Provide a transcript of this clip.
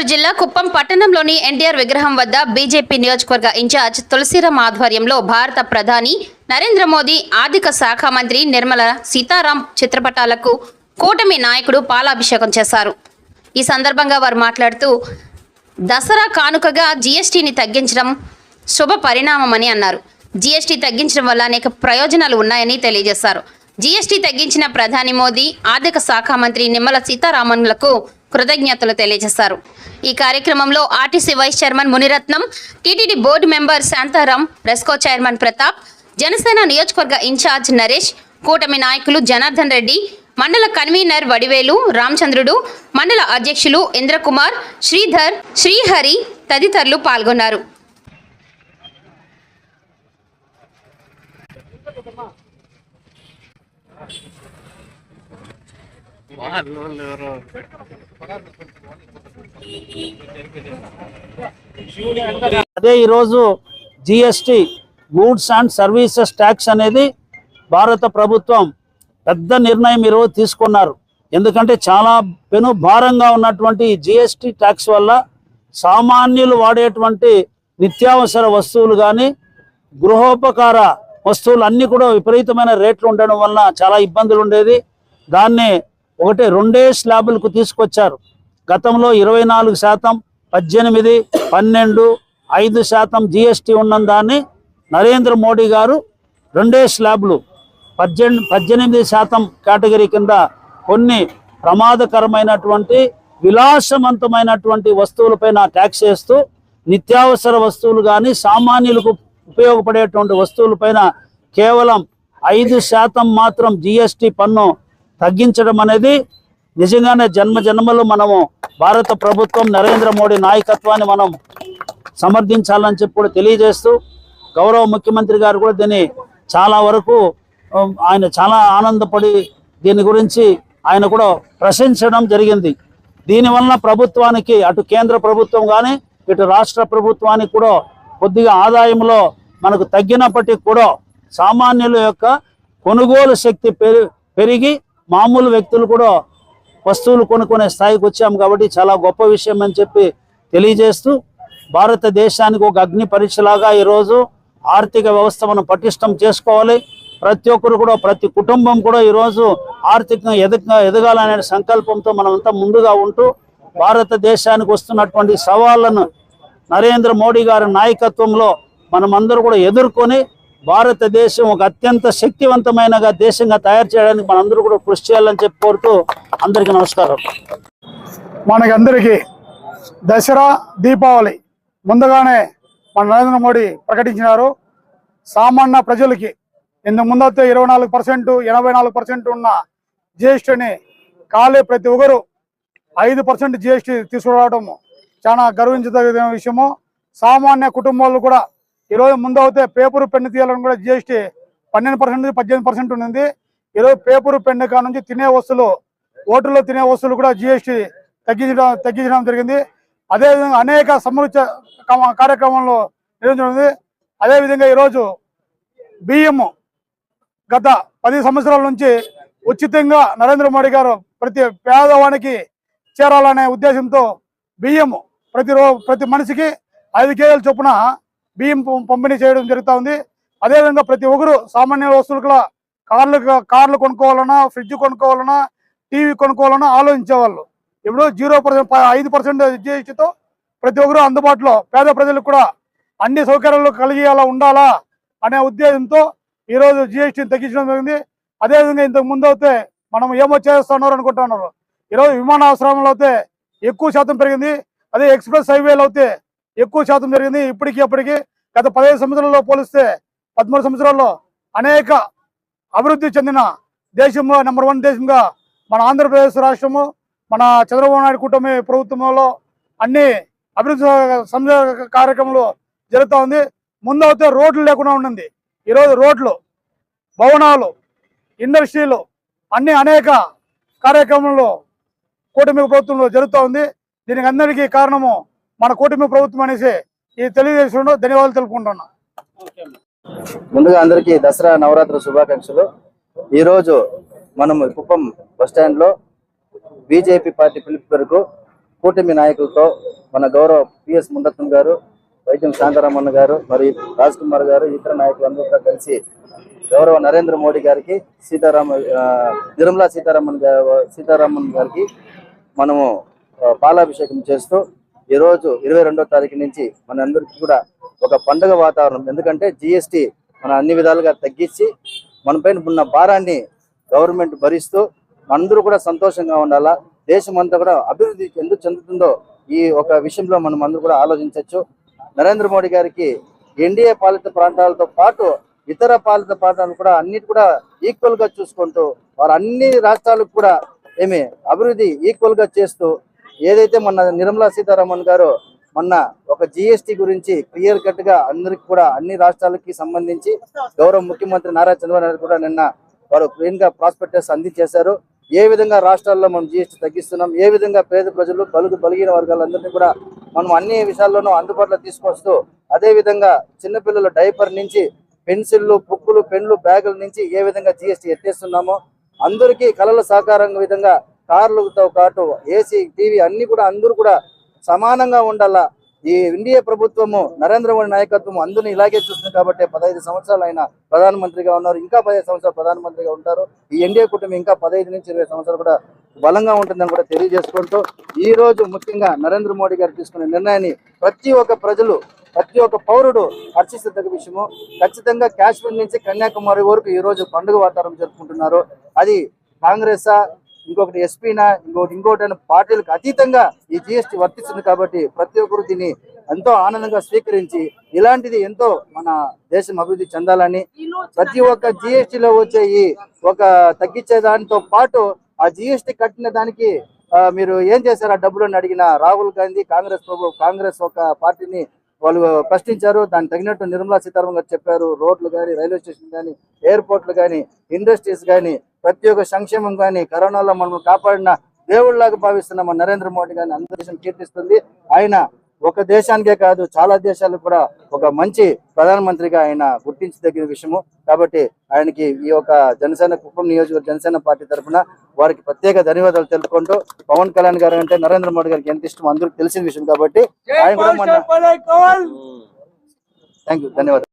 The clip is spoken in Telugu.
గుంటూరు జిల్లా కుప్పం పట్టణంలోని ఎన్టీఆర్ విగ్రహం వద్ద బీజేపీ నియోజకవర్గ ఇన్ఛార్జ్ తులసీరామ్ ఆధ్వర్యంలో భారత ప్రధాని నరేంద్ర మోదీ ఆర్థిక శాఖ మంత్రి నిర్మల సీతారాం చిత్రపటాలకు కూటమి నాయకుడు పాలాభిషేకం చేశారు. ఈ సందర్భంగా వారు మాట్లాడుతూ దసరా కానుకగా జీఎస్టీని తగ్గించడం శుభ పరిణామమని అన్నారు. జీఎస్టీ తగ్గించడం వల్ల అనేక ప్రయోజనాలు ఉన్నాయని తెలియజేశారు. జీఎస్టీ తగ్గించిన ప్రధాని మోదీ ఆర్థిక శాఖ మంత్రి నిమ్మల సీతారామన్లకు కృతజ్ఞతలు తెలియజేశారు ఈ కార్యక్రమంలో RTC vice chairman Munirathnam TTD board member Shantaram RESCO chairman Pratap Janasena నియోజకవర్గ ఇన్ఛార్జ్ నరేష్ కూటమి నాయకులు జనార్దన్ రెడ్డి మండల కన్వీనర్ వడివేలు రామచంద్రుడు మండల అధ్యక్షులు ఇంద్రకుమార్ శ్రీధర్ శ్రీహరి తదితరులు పాల్గొన్నారు. అదే ఈరోజు GST goods and services tax అనేది భారత ప్రభుత్వం పెద్ద నిర్ణయం ఈరోజు తీసుకున్నారు. ఎందుకంటే చాలా పెను భారంగా ఉన్నటువంటి జిఎస్టి ట్యాక్స్ వల్ల సామాన్యులు వాడేటువంటి నిత్యావసర వస్తువులు కానీ గృహోపకార వస్తువులు అన్నీ కూడా విపరీతమైన రేట్లు ఉండడం వల్ల చాలా ఇబ్బందులు ఉండేది. దాన్ని ఒకటి రెండే స్లాబులకు తీసుకొచ్చారు. గతంలో ఇరవై నాలుగు శాతం పద్దెనిమిది పన్నెండు ఐదు శాతం జిఎస్టీ ఉన్న దాన్ని నరేంద్ర మోడీ గారు రెండే స్లాబ్లు పద్దెనిమిది పద్దెనిమిది శాతం కేటగిరీ కింద కొన్ని ప్రమాదకరమైనటువంటి విలాసవంతమైనటువంటి వస్తువులపైన ట్యాక్స్ వేస్తూ నిత్యావసర వస్తువులు కానీ సామాన్యులకు ఉపయోగపడేటువంటి వస్తువులపైన కేవలం ఐదు శాతం మాత్రం జిఎస్టి పన్ను తగ్గించడం అనేది నిజంగానే జన్మ జన్మలు మనము భారత ప్రభుత్వం నరేంద్ర మోడీ నాయకత్వాన్ని మనం సమర్థించాలని చెప్పి కూడా తెలియజేస్తూ గౌరవ ముఖ్యమంత్రి గారు కూడా దీన్ని చాలా వరకు ఆయన చాలా ఆనందపడి దీని గురించి ఆయన కూడా ప్రశంసడం జరిగింది. దీనివల్ల ప్రభుత్వానికి అటు కేంద్ర ప్రభుత్వం కానీ ఇటు రాష్ట్ర ప్రభుత్వానికి కూడా కొద్దిగా ఆదాయంలో మనకు తగ్గినప్పటికీ కూడా సామాన్యుల యొక్క కొనుగోలు శక్తి పెరిగి మామూలు వ్యక్తులు కూడా వస్తువులు కొనుక్కునే స్థాయికి వచ్చాము కాబట్టి చాలా గొప్ప విషయం అని చెప్పి తెలియజేస్తూ భారతదేశానికి ఒక అగ్ని పరీక్షలాగా ఈరోజు ఆర్థిక వ్యవస్థ మనం పటిష్టం చేసుకోవాలి. ప్రతి ఒక్కరు కూడా ప్రతి కుటుంబం కూడా ఈరోజు ఆర్థికంగా ఎదగ ఎదగాలనే సంకల్పంతో మనమంతా ముందుగా ఉంటూ భారతదేశానికి వస్తున్నటువంటి సవాళ్ళను నరేంద్ర మోడీ గారి నాయకత్వంలో మనమందరూ కూడా ఎదుర్కొని భారతదేశం ఒక అత్యంత శక్తివంతమైన దేశంగా తయారు చేయడానికి మనందరూ కూడా కృషి చేయాలని చెప్పి కోరుతూ అందరికీ నమస్కారం. మనకందరికీ దసరా దీపావళి ముందుగానే మన నరేంద్ర మోడీ ప్రకటించినారు. సామాన్య ప్రజలకి ఇంత ముందైతే ఇరవై నాలుగు పర్సెంట్ ఎనభై నాలుగు పర్సెంట్ ఉన్న జిఎస్టీని కాలే ప్రతి ఒక్కరు ఐదు పర్సెంట్ జిఎస్టీ తీసుకురావడం చాలా గర్వించదగిన విషయము. సామాన్య కుటుంబాలు కూడా ఈరోజు ముందు అయితే పేపరు పెన్ను తీయాలని కూడా జిఎస్టీ పన్నెండు పర్సెంట్ నుంచి పద్దెనిమిది పర్సెంట్ ఉంది ఈరోజు పేపరు పెన్ను కా నుంచి తినే వస్తువులు హోటల్లో తినే వస్తువులు కూడా జిఎస్టీ తగ్గించడం తగ్గించడం జరిగింది. అదేవిధంగా అనేక సమృద్ధ కార్యక్రమంలో కార్యక్రమాలు నిర్వహించడం అదేవిధంగా ఈరోజు బియ్యము గత పది సంవత్సరాల నుంచి ఉచితంగా నరేంద్ర మోడీ గారు ప్రతి పేదవానికి చేరాలనే ఉద్దేశంతో బియ్యము ప్రతి ప్రతి మనిషికి ఐదు కేజీల చొప్పున బియ్యం పంపిణీ చేయడం జరుగుతూ ఉంది అదేవిధంగా ప్రతి ఒక్కరు సామాన్య వస్తువులు కూడా కార్లు కార్లు కొనుక్కోవాలన్నా ఫ్రిడ్జ్ కొనుక్కోవాలన్నా టీవీ కొనుక్కోవాలన్నా ఆలోచించేవాళ్ళు. ఇప్పుడు జీరో పర్సెంట్ ఐదు పర్సెంట్ జిఎస్టీతో ప్రతి ఒక్కరు అందుబాటులో పేద ప్రజలకు కూడా అన్ని సౌకర్యాలు కలిగేలా ఉండాలా అనే ఉద్దేశంతో ఈరోజు జిఎస్టీని తగ్గించడం జరిగింది. అదేవిధంగా ఇంతకు ముందు అయితే మనం ఏమో చేస్తున్నారు అనుకుంటున్నారు ఈరోజు విమానాశ్రయంలో అయితే ఎక్కువ శాతం పెరిగింది. అదే ఎక్స్ప్రెస్ హైవేలో అయితే ఎక్కువ శాతం జరిగింది. ఇప్పటికి అప్పటికి గత పదహైదు సంవత్సరాల్లో పోలిస్తే పదమూడు సంవత్సరాల్లో అనేక అభివృద్ధి చెందిన దేశంలో నెంబర్ వన్ దేశంగా మన ఆంధ్రప్రదేశ్ రాష్ట్రము మన చంద్రబాబు నాయుడు కూటమి ప్రభుత్వంలో అన్ని అభివృద్ధి సంక్షేమ కార్యక్రమాలు జరుగుతూ ఉంది. ముందు రోడ్లు లేకుండా ఉండింది. ఈరోజు రోడ్లు భవనాలు ఇండస్ట్రీలు అన్ని అనేక కార్యక్రమాలు కూటమి ప్రభుత్వంలో జరుగుతూ ఉంది. దీనికి అందరికీ కారణము మన కూటమి ప్రభుత్వం అనేసి ఈ తెలియజేసిన ధన్యవాదాలు తెలుపుకుంటున్నా. ముందుగా అందరికీ దసరా నవరాత్రి శుభాకాంక్షలు. ఈరోజు మనము కుప్పం బస్ స్టాండ్లో బీజేపీ పార్టీ పిలుపు మేరకు కూటమి నాయకులతో మన గౌరవ పిఎస్ ముండత్నం గారు వైద్యం శాంతారామన్న గారు మరియు రాజ్ కుమార్ గారు ఇతర నాయకులందరూ కూడా కలిసి గౌరవ నరేంద్ర మోడీ గారికి సీతారామ నిర్మలా సీతారామన్ గారు సీతారామన్ గారికి మనము పాలాభిషేకం చేస్తూ ఈ రోజు ఇరవై రెండో తారీఖు నుంచి మనందరికీ కూడా ఒక పండుగ వాతావరణం. ఎందుకంటే జిఎస్టి మన అన్ని విధాలుగా తగ్గించి మన పైన ఉన్న భారాన్ని గవర్నమెంట్ భరిస్తూ అందరూ కూడా సంతోషంగా ఉండాలా? దేశం అంతా కూడా అభివృద్ధి ఎందుకు చెందుతుందో ఈ ఒక విషయంలో మనం అందరూ కూడా ఆలోచించవచ్చు నరేంద్ర మోడీ గారికి ఎన్డీఏ పాలిత ప్రాంతాలతో పాటు ఇతర పాలిత ప్రాంతాలు కూడా అన్నిటి కూడా ఈక్వల్గా చూసుకుంటూ వారు అన్ని రాష్ట్రాలకు కూడా ఏమి అభివృద్ధి ఈక్వల్గా చేస్తూ ఏదైతే మొన్న నిర్మలా సీతారామన్ గారు మొన్న ఒక జిఎస్టి గురించి క్లియర్ కట్గా అందరికి కూడా అన్ని రాష్ట్రాలకి సంబంధించి గౌరవ ముఖ్యమంత్రి నారా చంద్రబాబు నాయుడు కూడా నిన్న వారు క్లీన్గా ప్రాస్పెక్టర్స్ అందించేశారు. ఏ విధంగా రాష్ట్రాల్లో మనం జిఎస్టీ తగ్గిస్తున్నాం ఏ విధంగా పేద ప్రజలు బలుగు బలిగిన వర్గాలందరినీ కూడా మనం అన్ని విషయాల్లోనూ అందుబాటులో తీసుకొస్తూ అదే విధంగా చిన్నపిల్లల డైపర్ నుంచి పెన్సిళ్ళు బుక్కులు పెన్లు బ్యాగుల నుంచి ఏ విధంగా జిఎస్టీ ఎత్తేస్తున్నామో అందరికీ కళల సహకారం విధంగా కార్లతో పాటు ఏసీ టీవీ అన్ని కూడా అందరూ కూడా సమానంగా ఉండాలా. ఈ ఎన్డీఏ ప్రభుత్వము నరేంద్ర మోడీ నాయకత్వం అందరిని ఇలాగే చూస్తుంది కాబట్టి పదహైదు సంవత్సరాలు ఆయన ప్రధానమంత్రిగా ఉన్నారు. ఇంకా పదిహేను సంవత్సరాలు ప్రధానమంత్రిగా ఉంటారు. ఈ ఎన్డీఏ కుటుంబం ఇంకా పదహైదు నుంచి ఇరవై సంవత్సరాలు కూడా బలంగా ఉంటుందని కూడా తెలియజేసుకుంటూ ఈ రోజు ముఖ్యంగా నరేంద్ర మోడీ గారు తీసుకునే నిర్ణయాన్ని ప్రతి ఒక్క ప్రజలు ప్రతి ఒక్క పౌరుడు హర్షిస్తగ్గ విషయము. ఖచ్చితంగా కాశ్మీర్ నుంచి కన్యాకుమారి వరకు ఈ రోజు పండుగ వాతావరణం జరుపుకుంటున్నారు. అది కాంగ్రెస్ ఇంకొకటి ఎస్పీనా ఇంకొకటి ఇంకోటి అనే పార్టీలకు అతీతంగా ఈ జిఎస్టీ వర్తిస్తుంది కాబట్టి ప్రతి ఒక్కరు దీన్ని ఎంతో ఆనందంగా స్వీకరించి ఇలాంటిది ఎంతో మన దేశం అభివృద్ధి చెందాలని ప్రతి ఒక్క జిఎస్టీలో వచ్చే ఈ ఒక తగ్గించే దానితో పాటు ఆ జిఎస్టీ కట్టిన దానికి మీరు ఏం చేశారు? ఆ డబ్బులను అడిగిన రాహుల్ గాంధీ కాంగ్రెస్ ప్రభు కాంగ్రెస్ ఒక పార్టీని వాళ్ళు ప్రశ్నించారు. దానికి తగినట్టు నిర్మలా సీతారామన్ గారు చెప్పారు. రోడ్లు కానీ రైల్వే స్టేషన్ కానీ ఎయిర్పోర్ట్లు కానీ ఇండస్ట్రీస్ కానీ ప్రతి ఒక్క సంక్షేమం కానీ కరోనాలో మనం కాపాడిన దేవుళ్ళాగా భావిస్తున్న మన నరేంద్ర మోడీ గారిని అందరి దేశం కీర్తిస్తుంది. ఆయన ఒక దేశానికే కాదు చాలా దేశాలకు కూడా ఒక మంచి ప్రధానమంత్రిగా ఆయన గుర్తించదగిన విషయము. కాబట్టి ఆయనకి ఈ యొక్క జనసేన కుప్పం నియోజకవర్గ జనసేన పార్టీ తరఫున వారికి ప్రత్యేక ధన్యవాదాలు తెలుపుకుంటూ పవన్ కళ్యాణ్ గారు అంటే నరేంద్ర మోడీ గారికి ఎంత ఇష్టం అందరికీ తెలిసిన విషయం కాబట్టి ఆయన కూడా మన థ్యాంక్ యూ ధన్యవాదాలు.